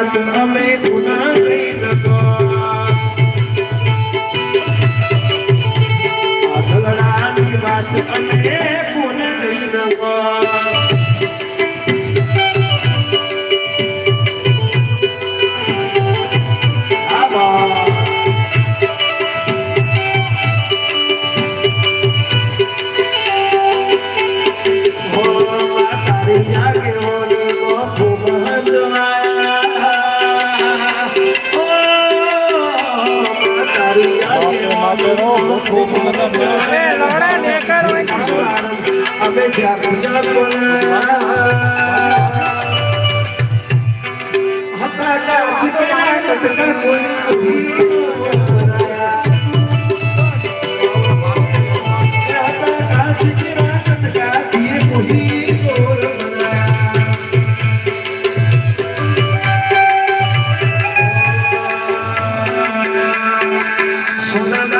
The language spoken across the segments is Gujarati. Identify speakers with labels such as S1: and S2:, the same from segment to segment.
S1: વાત અમે ગુના નહીં લગવાની વાત અમે ગુના નહીં લગવા સાગરો ખૂબ લડા નેકર હોય કિશોર હવે જાગું જાગું Sonada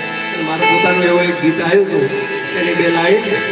S1: મારે પોતાનું એવું એક ગીત આવ્યું હતું એની બે લાઈન.